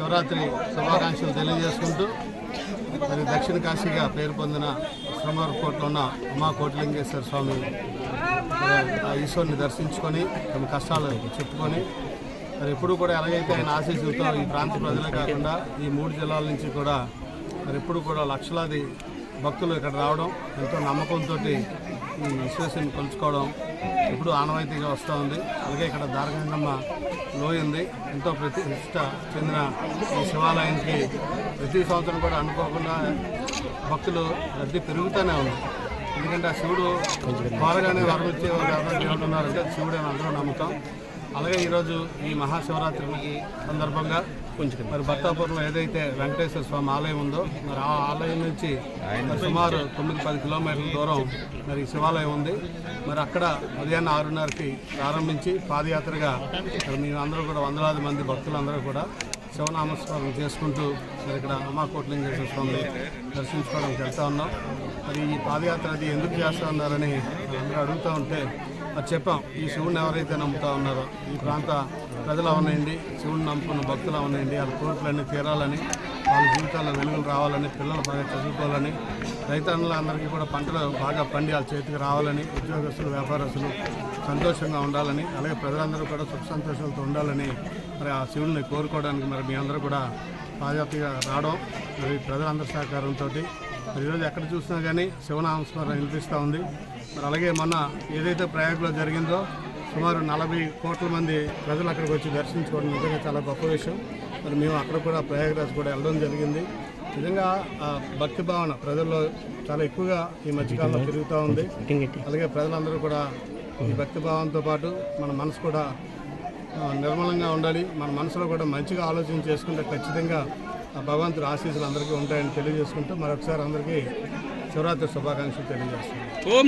శివరాత్రి శుభాకాంక్షలు తెలియజేసుకుంటూ మరి దక్షిణ కాశీగా పేరు పొందిన శృంగారకోటలో ఉన్న ఉమా కోటిలింగేశ్వర స్వామి ఆ ఈశ్వరుని దర్శించుకొని తమ కష్టాలు చెప్పుకొని మరి ఎప్పుడు కూడా ఎలాగైతే ఆయన ఆశీస్సులతో ఈ ప్రాంత ప్రజలే కాకుండా ఈ మూడు జిల్లాల నుంచి కూడా మరి ఎప్పుడు కూడా లక్షలాది భక్తులు ఇక్కడ రావడం ఎంతో నమ్మకంతో ఈ విశ్వేశ్వరుని కొలుచుకోవడం ఎప్పుడు ఆనవాయితీగా వస్తూ ఉంది. అలాగే ఇక్కడ దారగంగమ్మ లోయింది. ఎంతో ప్రతిష్ట చెందిన ఈ శివాలయానికి ప్రతి సంవత్సరం కూడా అనుకోకుండా భక్తులు రద్దీ పెరుగుతూనే ఉంది. ఎందుకంటే ఆ శివుడు కోరగానే వరం ఇచ్చే వాళ్ళు ఎవరైనా దేవుడు ఉన్నారంటే శివుడు అని అందరూ నమ్ముతాం. అలాగే ఈరోజు ఈ మహాశివరాత్రికి సందర్భంగా కొంచెం మరి భర్తాపురంలో ఏదైతే వెంకటేశ్వర స్వామి ఆలయం ఉందో మరి ఆ ఆలయం నుంచి మరి సుమారు తొమ్మిది పది కిలోమీటర్ల దూరం మరి శివాలయం ఉంది. మరి అక్కడ ఉదయాన్నే ఆరున్నరకి ప్రారంభించి పాదయాత్రగా మరి మేము అందరూ కూడా వందలాది మంది భక్తులందరూ కూడా శివనామస్మరణ చేసుకుంటూ మరి ఇక్కడ అమ్మాకోట్లింగేశ్వర స్వామిని దర్శించుకోవడానికి వెళ్తా ఉన్నాం. మరి ఈ పాదయాత్ర అది ఎందుకు చేస్తా ఉన్నారని అందరూ అడుగుతూ ఉంటే చెప్పాం. ఈ శివుడిని ఎవరైతే నమ్ముతా ఉన్నారో ఈ ప్రాంత ప్రజలు అవనండి శివుడిని నమ్ముకున్న భక్తులు అవనండి వాళ్ళ కోరికలన్నీ తీరాలని వాళ్ళ జీవితాల్లో వెలుగులు రావాలని పిల్లలు బాగా చదువుకోవాలని రైతన్నులందరికీ కూడా పంటలు బాగా పండి వాళ్ళ చేతికి రావాలని ఉద్యోగస్తులు వ్యాపారస్తులు సంతోషంగా ఉండాలని అలాగే ప్రజలందరూ కూడా సుఖ సంతోషాలతో ఉండాలని మరి ఆ శివుడిని కోరుకోవడానికి మరి మీ అందరూ కూడా పాదయాత్రగా రావడం మరి ప్రజలందరి సహకారంతో ఈరోజు ఎక్కడ చూసినా కానీ శివనామస్మరణ వినిపిస్తూ ఉంది. మరి అలాగే మొన్న ఏదైతే ప్రయాగలో జరిగిందో సుమారు నలభై కోట్ల మంది ప్రజలు అక్కడికి వచ్చి దర్శించుకోవడం నిజంగా చాలా గొప్ప విషయం. మరి మేము అక్కడ కూడా ప్రయాగరాజ్ కూడా వెళ్ళడం జరిగింది. నిజంగా ఆ భక్తి భావన ప్రజల్లో చాలా ఎక్కువగా ఈ మధ్యకాలంలో పెరుగుతూ ఉంది. అలాగే ప్రజలందరూ కూడా ఈ భక్తి భావంతో పాటు మన మనసు కూడా నిర్మలంగా ఉండాలి. మన మనసులో కూడా మంచిగా ఆలోచన చేసుకుంటే ఖచ్చితంగా భగవంతుడు ఆశీస్సులు అందరికీ ఉంటాయని తెలియజేసుకుంటూ మరొకసారి అందరికీ శివరాత్రి శుభాకాంక్షలు తెలియజేస్తున్నాం ఓం